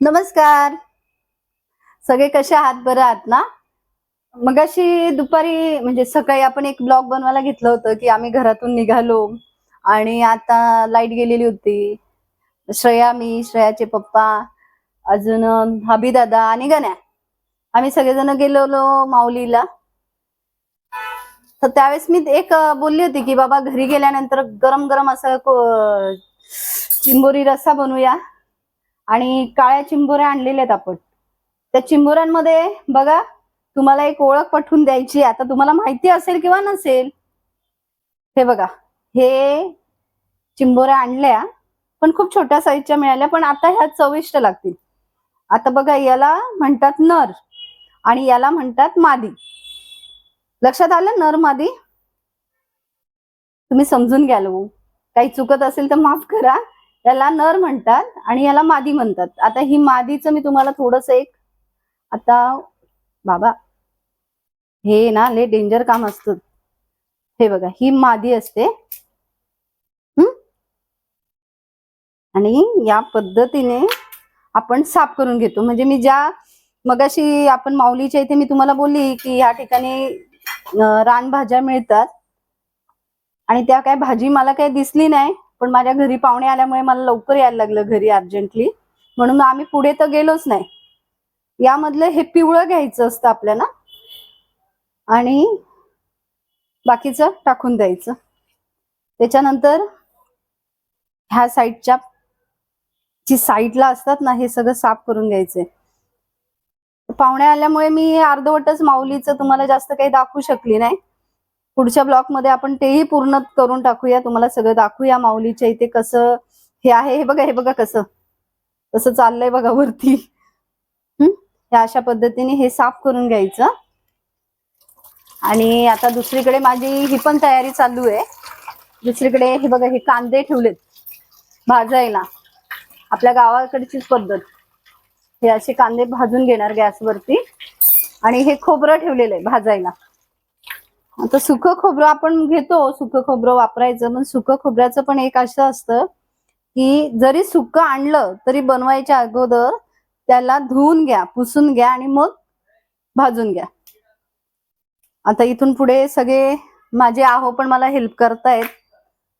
नमस्कार. सगळे कसे आहात? बरं आहात ना? मगाशी दुपारी म्हणजे सकाळी आपण एक ब्लॉग बनवायला घेतलं होतं की आम्ही घरातून निघालो आणि आता लाइट गेलेली होती. श्रेया मी श्रेयाचे पप्पा अजून हबीदादा आणि गण्या. आम्ही सगळेजण गेलेलो माऊलीला. तर त्यावेळेस मी एक बोलली होती की बाबा घरी गेल्यानंतर गरम गरम असं चिंबोरी रस्सा बनवूया. आणि काळ्या चिंबोऱ्या आणलेल्या आहेत आपण. त्या चिंबोऱ्यांमध्ये बघा तुम्हाला एक ओळख पटवून द्यायची आता तुम्हाला माहिती असेल किंवा नसेल हे बघा. हे चिंबोऱ्या आणल्या पण खूप छोट्या साईजच्या मिळाल्या पण आता ह्या चविष्ट लागतील. आता बघा याला म्हणतात नर आणि याला म्हणतात मादी. लक्षात आलं नर मादी? तुम्ही समजून घ्याल हो. काही चुकत असेल तर माफ करा. याला नर म्हणतात आणि याला मादी म्हणतात. आता ही मादीचं मी तुम्हाला थोडस एक आता बाबा हे ना लय डेंजर काम असतं. हे बघा ही मादी असते. आणि या पद्धतीने आपण साफ करून घेतो. म्हणजे मी ज्या मगाशी आपण माऊलीच्या इथे मी तुम्हाला बोलली की या ठिकाणी रानभाज्या मिळतात. आणि त्या काय भाजी मला काही दिसली नाही. पण माझ्या घरी पाहुणे आल्यामुळे मला लवकर यायला लागलं घरी अर्जंटली. म्हणून आम्ही पुढे तर गेलोच नाही. यामधलं हे पिवळं घ्यायचं असतं आपल्याला. आणि बाकीचं टाकून द्यायचं. त्याच्यानंतर ह्या साईडच्या जी साईडला असतात ना हे सगळं साफ करून घ्यायचंय. पाहुणे आल्यामुळे मी अर्धवटच माऊलीचं तुम्हाला जास्त काही दाखवू शकली नाही. पुढच्या ब्लॉकमध्ये आपण तेही पूर्ण करून टाकूया. तुम्हाला सगळं दाखवूया माऊलीच्या इथे कसं हे आहे. हे बघा हे बघा कसं. तसं चाललंय बघा वरती. हम्म अशा पद्धतीने हे साफ करून घ्यायचं. आणि आता दुसरीकडे माझी ही पण तयारी चालू आहे. दुसरीकडे हे बघा हे कांदे ठेवलेत भाजायला. आपल्या गावाकडचीच पद्धत. हे असे कांदे भाजून घेणार गॅसवरती. आणि हे खोबरं ठेवलेलं आहे भाजायला. आता सुख खोबरं आपण घेतो सुख खोबरं वापरायचं पण सुख खोबऱ्याचं पण एक असं असतं की जरी सुक आणलं तरी बनवायच्या अगोदर त्याला धुवून घ्या पुसून घ्या आणि मग भाजून घ्या. आता इथून पुढे सगळे माझे आहो पण मला हेल्प करतायत.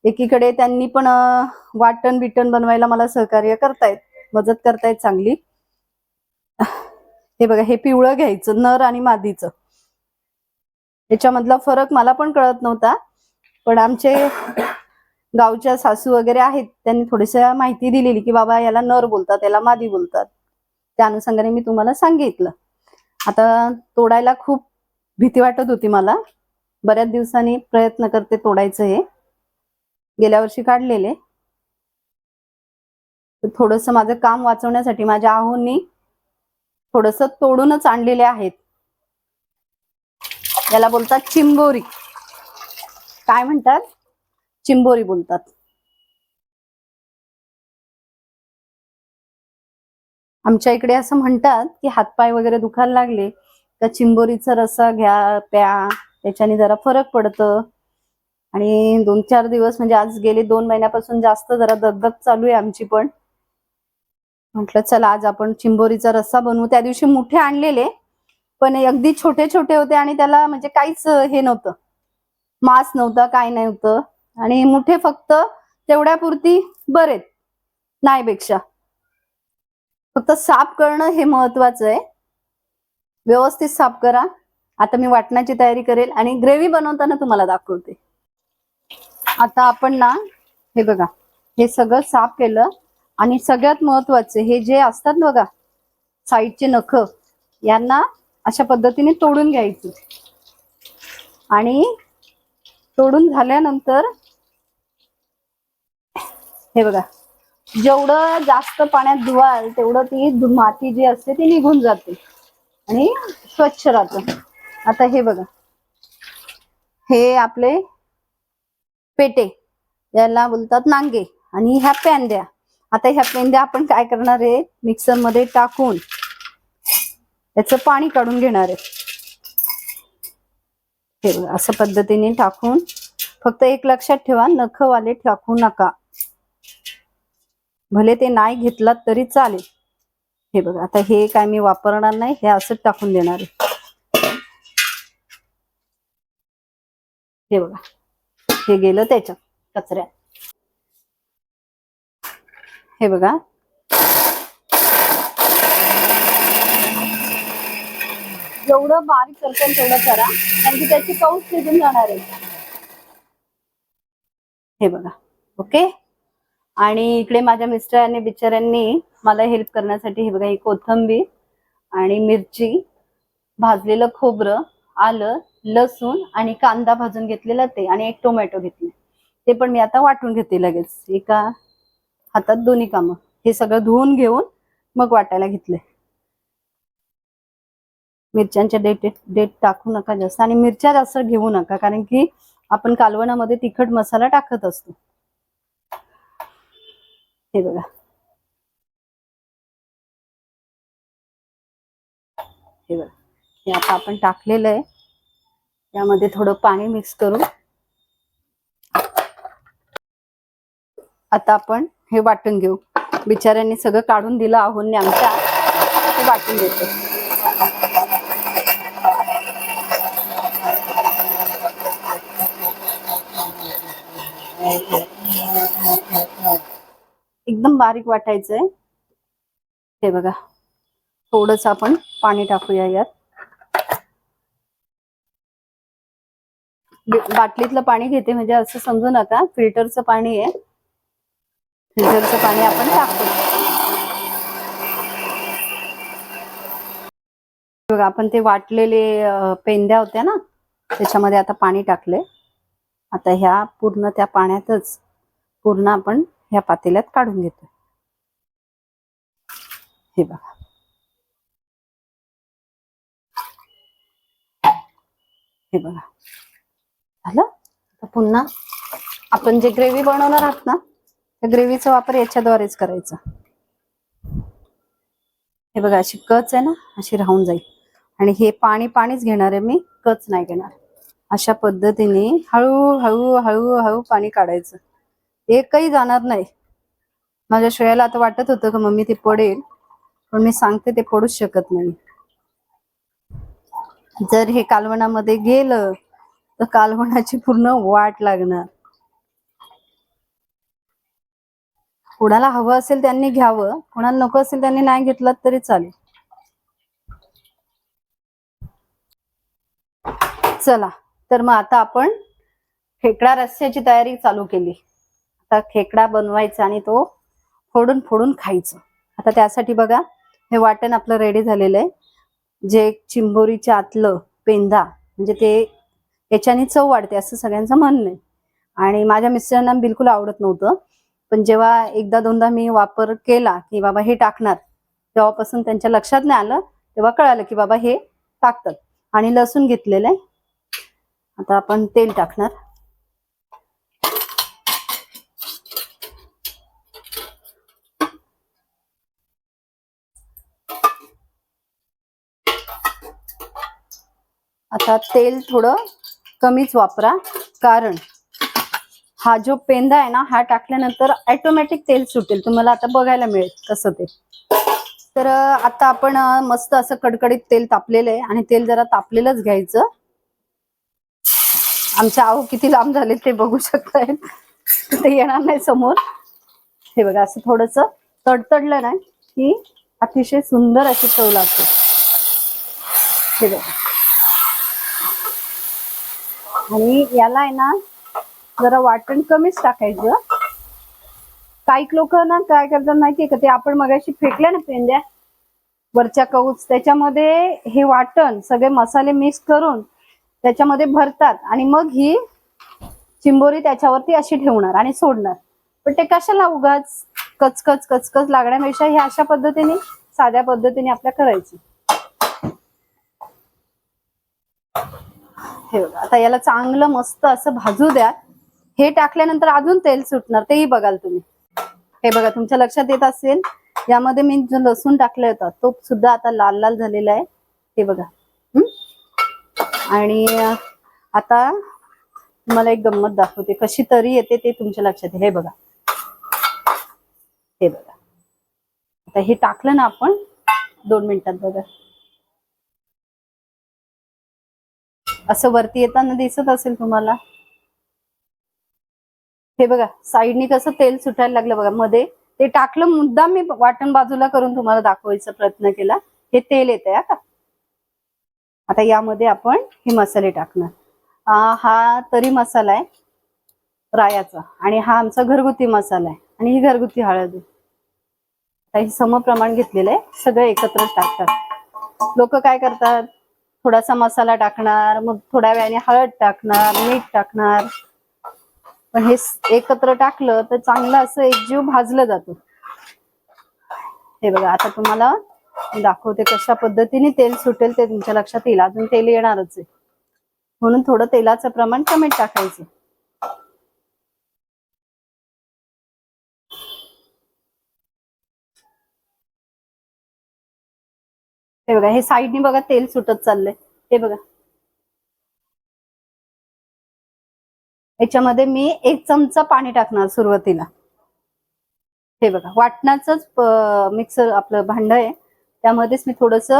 एकीकडे त्यांनी पण वाटण बिटण बनवायला मला सहकार्य करतायत मदत करतायत चांगली. हे बघा हे पिवळं घ्यायचं नर आणि मादीचं. याच्यामधला फरक मला पण कळत नव्हता. पण आमचे गावच्या सासू वगैरे आहेत त्यांनी थोडीशी माहिती दिलेली की बाबा याला नर बोलतात याला मादी बोलतात. त्या अनुषंगाने मी तुम्हाला सांगितलं. आता तोडायला खूप भीती वाटत होती मला. बऱ्याच दिवसांनी प्रयत्न करते तोडायचं हे. गेल्या वर्षी काढलेले. थोडस माझं काम वाचवण्यासाठी माझ्या आहोंनी थोडस तोडूनच आणलेले आहेत. याला बोलतात चिंबोरी. काय म्हणतात? चिंबोरी बोलतात. आमच्या इकडे असं म्हणतात की हातपाय वगैरे दुखायला लागले तर चिंबोरीचा रस्सा घ्या प्या. त्याच्याने जरा फरक पडतं. आणि दोन चार दिवस म्हणजे आज गेले दोन महिन्यापासून जास्त जरा दगदग चालू आहे आमची पण. म्हटलं चला आज आपण चिंबोरीचा रस्सा बनवू. त्या दिवशी मोठे आणलेले. पण अगदी छोटे छोटे होते आणि त्याला म्हणजे काहीच हे नव्हतं. मास नव्हता काय नव्हतं. आणि मुठे फक्त तेवढ्यापुरती बरेत नाहीपेक्षा. फक्त साफ करणं हे महत्वाचं आहे. व्यवस्थित साफ करा. आता मी वाटण्याची तयारी करेल आणि ग्रेव्ही बनवताना तुम्हाला दाखवते. आता आपण ना हे बघा हे सगळं साफ केलं आणि सगळ्यात महत्त्वाचे हे जे असतात बघा साईडचे नख यांना अशा पद्धतीने तोडून घ्यायचं. आणि तोडून झाल्यानंतर हे बघा जेवढं जास्त पाण्यात धुवाल तेवढं ती माती जी असते ती निघून जाते. आणि स्वच्छ राहतं. आता हे बघा हे आपले पेटे याला बोलतात नांगे. आणि ह्या पेंद्या. आता ह्या पेंद्या आपण काय करणार आहे? मिक्सरमध्ये टाकून त्याचं पाणी काढून घेणार आहे. हे बघा, असं पद्धतीने टाकून फक्त एक लक्षात ठेवा नखवाले टाकू नका. भले ते नाही घेतलात तरी चालेल. हे बघा आता हे काय मी वापरणार नाही हे असंच टाकून देणार आहे. हे बघा हे गेलं त्याच्यात कचऱ्यात. हे बघा जेवढं बारीक करता तेवढं करा कारण की त्याची कौस निघून जाणार आहे. हे बघा ओके? आणि इकडे माझ्या मिस्टरांनी बिचाऱ्यांनी मला हेल्प करण्यासाठी हे बघा ही कोथंबीर आणि मिरची भाजलेलं खोबरं आलं लसूण आणि कांदा भाजून घेतलेला ते आणि एक टोमॅटो घेतले. ते पण मी आता वाटून घेते लगेच. एका हातात दोन्ही कामं. हे सगळं धुवून घेऊन मग वाटायला घेतले मिरच्यांच्या डेट डेट टाकू नका जास्त आणि मिरच्या जास्त घेऊ नका कारण की आपण कालवणामध्ये तिखट मसाला टाकत असतो. हे बघा. हे बघा. हे आता आपण टाकलेलं आहे. त्यामध्ये थोडं पाणी मिक्स करू आता आपण हे वाटून घेऊ. बिचाऱ्यांनी सगळं काढून दिलं आहोत आमच्या ते वाटून देतो एकदम बारीक वाटायचंय. ते बघा थोडस आपण पाणी टाकूया यात. बाटलीतलं पाणी घेते म्हणजे असं समजू नका फिल्टरचं पाणी आहे. फिल्टरचं पाणी आपण टाकतो. बघा आपण ते वाटलेले पेंद्या होत्या ना त्याच्यामध्ये आता पाणी टाकले आता ह्या पूर्ण त्या पाण्यातच पूर्ण आपण ह्या पातेल्यात काढून घेतो हे बघा. हे बघा. झालं? आता पुन्हा आपण जे ग्रेव्ही बनवणार आहात ना त्या ग्रेव्हीचा वापर याच्याद्वारेच करायचा. हे बघा अशी कच आहे ना अशी राहून जाईल. आणि हे पाणी पाणीच घेणार आहे मी कच नाही घेणार. अशा पद्धतीने हळू हळू हळू हळू पाणी काढायचं. एकही जाणार नाही. माझ्या श्रेयाला आता वाटत होतं का मम्मी ते पडेल पण मी सांगते ते पडूच शकत नाही. जर हे कालवणामध्ये गेलं तर कालवणाची पूर्ण वाट लागणार. कोणाला हवं असेल त्यांनी घ्यावं कोणाला नको असेल त्यांनी नाही घेतलं तरी चालेल. चला. तर मग आता आपण खेकडा रस्स्याची तयारी चालू केली. आता खेकडा बनवायचा आणि तो फोडून फोडून खायचं. आता त्यासाठी बघा हे वाटण आपलं रेडी झालेलं आहे. जे चिंबोरीच्या आतलं पेंदा म्हणजे ते याच्याने चव वाढते असं सगळ्यांचं म्हणणं आहे. आणि माझ्या मिस्टरांना बिलकुल आवडत नव्हतं. पण जेव्हा एकदा दोनदा मी वापर केला की बाबा हे टाकणार तेव्हापासून त्यांच्या लक्षात नाही आलं तेव्हा कळालं की बाबा हे टाकतात. आणि लसूण घेतलेलं आहे. आता आपण तेल टाकणार. आता तेल थोडं कमीच वापरा कारण हा जो पेंदा आहे ना हा टाकल्यानंतर ऑटोमॅटिक तेल सुटेल. तुम्हाला आता बघायला मिळेल कसं ते. तर आता आपण मस्त असं कडकडीत तेल तापलेलं आहे आणि तेल जरा तापलेलंच घ्यायचं. आमच्या आहो किती लांब झाले ते बघू शकताय. ते येणार नाही समोर. हे बघा असं थोडस तडतडलं ना की अतिशय सुंदर अशी चव लागते. हे बघा. आणि याला आहे ना जरा वाटण कमीच टाकायचं. काही लोक ना काय करतात माहितीये का ते आपण मगाशी फेकल्या ना पेंद्या वरच्या कौच त्याच्यामध्ये हे वाटण सगळे मसाले मिक्स करून त्याच्यामध्ये भरतात आणि मग ही चिंबोरी त्याच्यावरती अशी ठेवणार आणि सोडणार. पण ते कशाला उगाच कचकच कचकच लागण्यापेक्षा हे अशा पद्धतीने साध्या पद्धतीने आपल्या करायची. हे बघा आता याला चांगलं मस्त असं भाजू द्या. हे टाकल्यानंतर अजून तेल सुटणार तेही बघाल तुम्ही. हे बघा तुमच्या लक्षात येत असेल यामध्ये मी जो लसूण टाकला होता तो सुद्धा आता लाल लाल झालेला आहे. हे बघा. आणि आता तुम्हाला एक गंमत दाखवते. कशी तरी येते ते तुमच्या लक्षात हे बघा. हे बघा. आता हे टाकलं ना आपण दोन मिनिटात बघा. असं वरती येताना दिसत असेल तुम्हाला? हे बघा साईडनी कसं तेल सुटायला लागलं बघा. मध्ये ते टाकलं मुद्दा मी वाटण बाजूला करून तुम्हाला दाखवायचा प्रयत्न केला. हे तेल येत आहे का? आता यामध्ये आपण हे मसाले टाकणार. हा तरी मसाला आहे रायाचा आणि हा आमचा घरगुती मसाला आहे आणि ही घरगुती हळद आता हे समप्रमाण घेतलेलं आहे सगळं एकत्र टाकतात. लोक काय करतात? थोडासा मसाला टाकणार मग थोड्या वेळाने हळद टाकणार मीठ टाकणार. पण हे एकत्र टाकलं तर चांगलं असं एकजीव भाजलं जातं. हे बघा आता तुम्हाला दाखवते कशा पद्धतीने तेल सुटेल ते तुमच्या लक्षात येईल. अजून तेल येणारच आहे. म्हणून थोडं तेलाचं प्रमाण कमी टाकायचं. हे बघा हे साईडनी बघा तेल सुटत चाललंय. हे बघा. याच्यामध्ये मी एक चमचा पाणी टाकणार सुरुवातीला. हे बघा वाटणाचंच मिक्सर आपलं भांड आहे. त्यामध्येच मी थोडस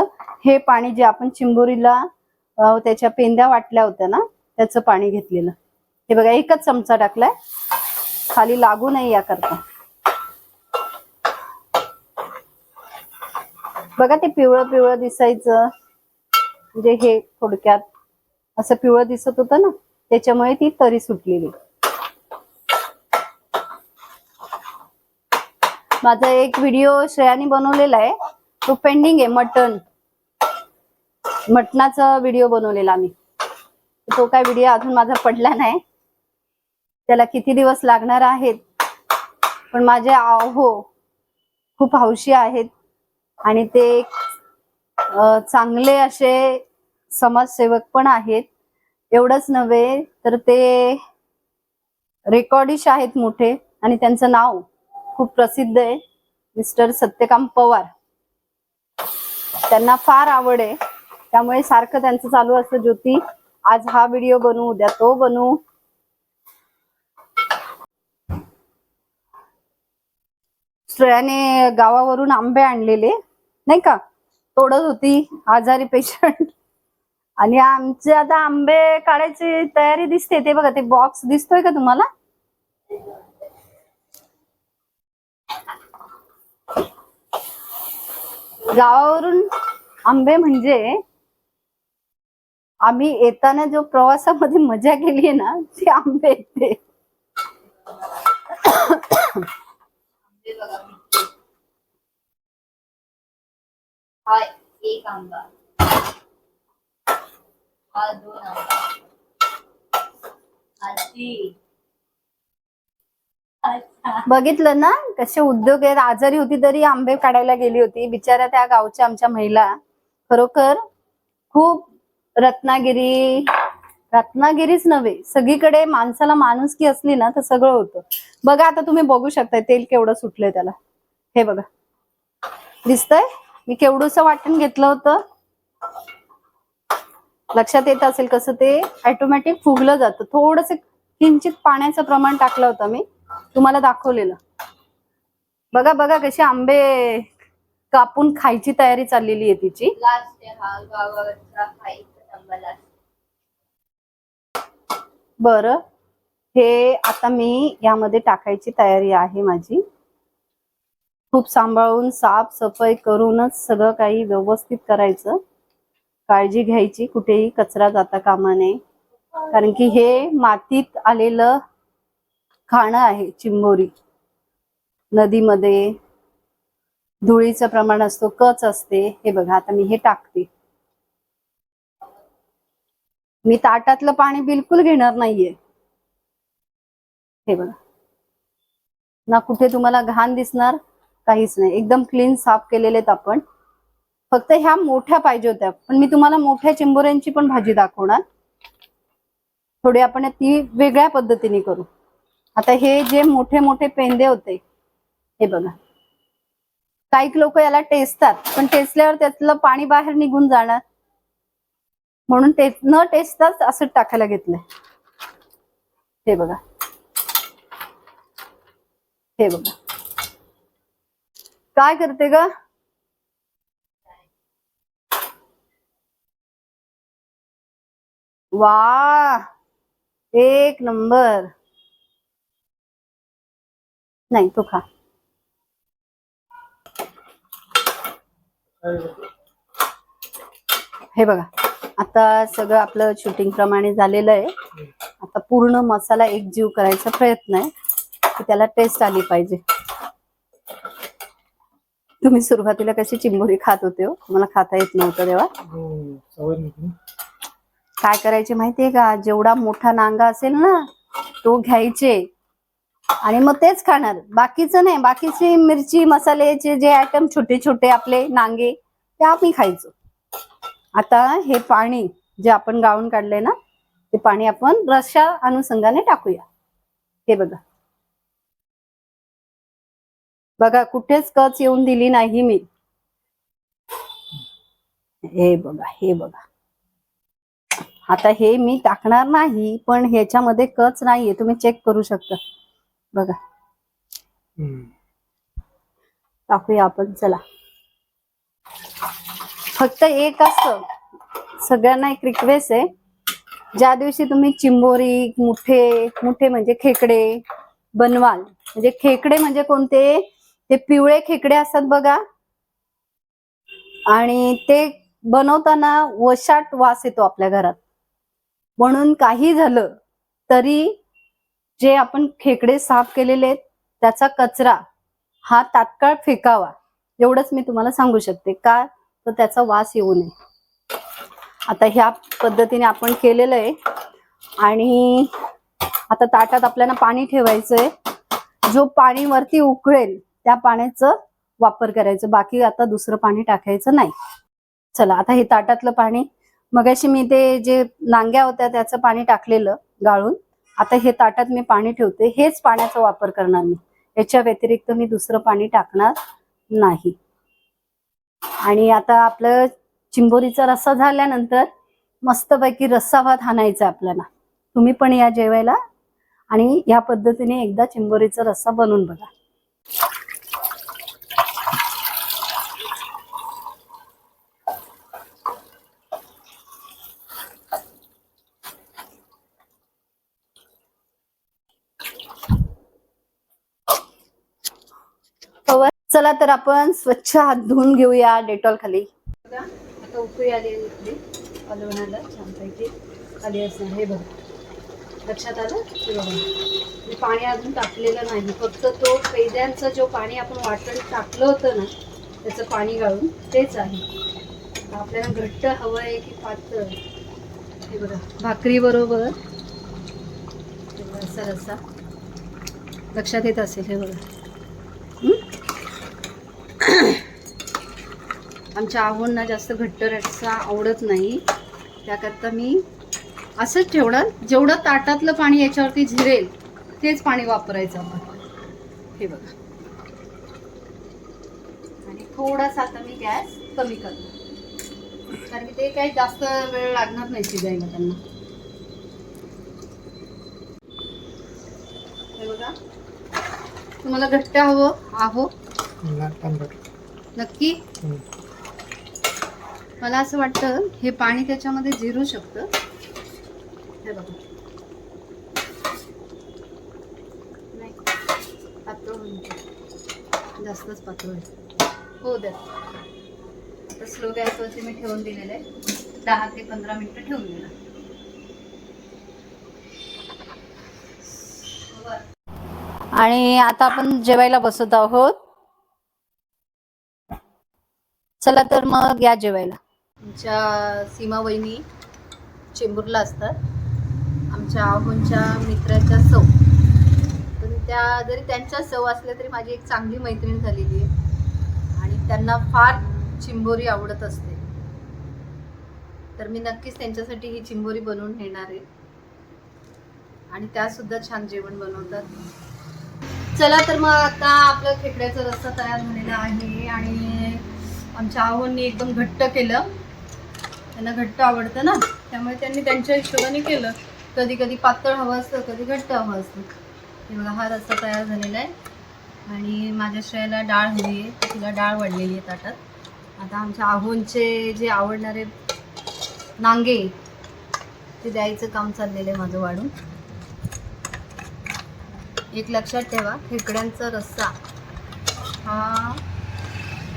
हे पाणी जे आपण चिंबोरीला त्याच्या पेंद्या वाटल्या होत्या ना त्याचं पाणी घेतलेलं. हे बघा एकच चमचा टाकलाय. खाली लागू नये याकरता. बघा ते पिवळं पिवळं दिसायचं. म्हणजे हे थोडक्यात असं पिवळं दिसत होतं ना त्याच्यामुळे ती तरी सुटलेली. माझा एक व्हिडिओ श्रेयाने बनवलेला आहे. तो पेंडिंग आहे मटन मटणाचा व्हिडिओ बनवलेला आम्ही. तो काय व्हिडिओ अजून माझा पडला नाही. त्याला किती दिवस लागणार आहेत? पण माझे आहो खूप हौशी आहेत. आणि ते चांगले असे समाजसेवक पण आहेत. एवढंच नव्हे तर ते रेकॉर्डिश आहेत मोठे. आणि त्यांचं नाव खूप प्रसिद्ध आहे मिस्टर सत्यकाम पवार. त्यांना फार आवड आहे. त्यामुळे सारखं त्यांचं चालू असतं ज्योती. आज हा व्हिडिओ बनवू उद्या तो बनवू श्रेयाने गावावरून आंबे आणलेले नाही का? तोडत होती आजारी पेशंट आणि आमचे आता आंबे काढायची तयारी दिसते. ते बघा ते बॉक्स दिसतोय का तुम्हाला? गावावरून आंबे म्हणजे आम्ही येताना जो प्रवासामध्ये मजा केली ना ते आंबे येते. हा एक आंबा. हा दोन आंबा. बघितलं ना कसे उद्योग आहेत. आजारी होती तरी आंबे काढायला गेली होती. बिचाऱ्या त्या गावच्या आमच्या महिला. खरोखर खूप रत्नागिरी रत्नागिरीच नव्हे सगळीकडे माणसाला माणुसकी असली ना तर सगळं होतं. बघा आता तुम्ही बघू शकताय तेल केवढं सुटलंय त्याला. हे बघा. दिसतंय? मी केवढूस वाटण घेतलं होतं. लक्षात येत असेल कसं ते ऑटोमॅटिक फुगलं जातं. थोडस किंचित पाण्याचं प्रमाण टाकलं होतं मी. तुम्हाला दाखवलेलं. बघा बघा कसे आंबे कापून खायची तयारी चाललेली आहे तिची. बरं हे आता मी यामध्ये टाकायची तयारी आहे माझी. खूप सांभाळून साफ सफाई करूनच सगळं काही व्यवस्थित करायचं. काळजी घ्यायची कुठेही कचरा जाता कामा नये. कारण की हे मातीत आलेलं खाणं आहे चिंबोरी. नदीमध्ये धुळीचं प्रमाण असतो कच असते. हे बघा आता मी हे टाकते. मी ताटातलं पाणी बिलकुल घेणार नाहीये. हे बघा. ना कुठे तुम्हाला घाण दिसणार काहीच नाही. एकदम क्लीन साफ केलेले आपण. फक्त ह्या मोठ्या पाहिजे होत्या. पण मी तुम्हाला मोठ्या चिंबोऱ्यांची पण भाजी दाखवणार. थोडी आपण ती वेगळ्या पद्धतीने करू. आता हे जे मोठे मोठे पेंदे होते हे बघा. काही लोक याला टेचतात पण टेचल्यावर त्यातलं पाणी बाहेर निघून जाणार. म्हणून ते न टेचताच असं टाकायला घेतलंय. हे बघा. हे बघा. काय करते का वा एक नंबर. नाही तो खा. हे बघा आता सगळं आपलं शूटिंग प्रमाणे झालेलं आहे. आता पूर्ण मसाला एकजीव करायचा प्रयत्न आहे की त्याला टेस्ट आली पाहिजे. तुम्ही सुरुवातीला कशी चिंबोरी खात होते हो? मला खाता येत नव्हतं तेव्हा. हो काय करायचे माहितीये का? जेवढा मोठा नांगा असेल ना तो घ्यायचे. आणि मग तेच खाणार. बाकीचं नाही. बाकीचे मिरची मसाल्याचे जे आयटम छोटे छोटे आपले नांगे ते आम्ही खायचो. आता हे पाणी जे आपण गाळून काढले ना ते पाणी आपण रशा अनुषंगाने टाकूया. हे बघा. बघा कुठेच कच येऊन दिली नाही मी. हे बघा हे बघा. आता हे मी टाकणार नाही पण ह्याच्यामध्ये कच नाहीये. तुम्ही चेक करू शकता. बघा. टाकूया आपण चला. फक्त एक असतं. सगळ्यांना एक रिक्वेस्ट आहे. ज्या दिवशी तुम्ही चिंबोरी मुठे मुठे म्हणजे खेकडे बनवाल. म्हणजे खेकडे म्हणजे कोणते? ते पिवळे खेकडे असतात बघा. आणि ते बनवताना वशाट वास येतो आपल्या घरात. म्हणून काही झालं तरी जे आपण खेकडे साफ केलेले आहेत त्याचा कचरा हा तात्काळ फेकावा. एवढंच मी तुम्हाला सांगू शकते. का? तर त्याचा वास येऊ नये. आता ह्या पद्धतीने आपण केलेलं आहे. आणि आता ताटात आपल्याला पाणी ठेवायचंय. जो पाणी वरती उकळेल त्या पाण्याचं वापर करायचं. बाकी आता दुसरं पाणी टाकायचं नाही. चला आता हे ताटातलं पाणी. मगाशी मी ते जे नांग्या होत्या त्याचं पाणी टाकलेलं गाळून. आता हे ताटात मी पाणी ठेवते. हेच पाण्याचा वापर करणार मी. याच्या व्यतिरिक्त मी दुसरं पाणी टाकणार नाही. आणि आता आपलं चिंबोरीचा रस्सा झाल्यानंतर मस्तपैकी रस्सा भात हाणायचा आपल्याला. तुम्ही पण या जेवायला आणि या पद्धतीने एकदा चिंबोरीचा रस्सा बनवून बघा. चला तर आपण स्वच्छ हात धुवून घेऊया डेटॉल खाली. बघा आता उकळी आली आहे अलवणाला छानपैकी आली असणार हे बघा. लक्षात आलं? हे बघा. मी पाणी अजून टाकलेलं नाही. फक्त तो कैद्यांचं जो पाणी आपण वाटण टाकलं होतं ना त्याचं पाणी गाळून तेच आहे. आपल्याला घट्ट हवं आहे की पातळ? हे बघा भाकरी बरोबर. असा रस्सा. लक्षात येत असेल हे बघा. आमच्या आहोंना जास्त घट्ट रस्सा आवडत नाही. त्याकरता मी असंच ठेवणार जेवढं ताटातलं पाणी याच्यावरती झिरेल तेच पाणी वापरायचं आपण. हे बघा. आणि थोडासा आता मी गॅस कमी करतो कारण की ते काही जास्त वेळ लागणार नाही शिजायला त्यांना. हे बघा. तुम्हाला घट्ट हवं आहो. नक्की? मला असं वाटतं हे पाणी त्याच्यामध्ये जिरू शकतं. हे बघा. नाही. पातळ होईल जास्तच पातळ होईल. हो द्या. आता स्लो गॅसवरती मी ठेवून दिलेलं आहे. दहा ते पंधरा मिनिटं ठेवून दिलं आणि आता आपण जेवायला बसत आहोत. चला तर मग या जेवायला. आमच्या सीमा वहिनी चेंबूरला असतात. आमच्या आहोंच्या मित्राच्या सौ. पण त्या जरी त्यांच्या सौ असल्या तरी माझी एक चांगली मैत्रीण झालेली आहे. आणि त्यांना फार चिंबोरी आवडत असते. तर मी नक्कीच त्यांच्यासाठी ही चिंबोरी बनवून नेणार आहे. आणि त्यासुद्धा छान जेवण बनवतात. चला तर मग आता आपलं खेकड्याचा रस्सा तयार झालेला आहे. आणि आमच्या आहोंनी एकदम घट्ट केलं. त्यांना घट्ट आवडतं ना? त्यामुळे त्यांनी त्यांच्या हिशोबाने केलं. कधी कधी पातळ हवं असतं कधी घट्ट हवं असतं. हे बघा हा रस्सा तयार झालेला आहे. आणि माझ्या श्रेयाला डाळ हवी आहे. तिला डाळ वाढलेली आहे ताटात. आता आमच्या आहोंचे जे आवडणारे नांगे ते द्यायचं काम चाललेलं आहे माझं वाढून. एक लक्षात ठेवा खेकड्यांचा रस्सा हा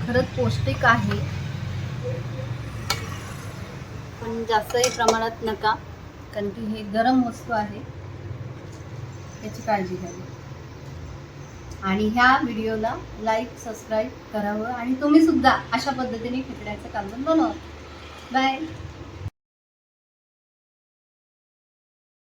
खरंच पौष्टिक आहे. पण जास्तही प्रमाणात नका कारण की हे गरम वस्तू आहे. याची काळजी घ्यावी. आणि ह्या व्हिडिओला लाईक सबस्क्राईब करावं. आणि तुम्ही सुद्धा अशा पद्धतीने खेकड्याचं कालवण बनवा. बाय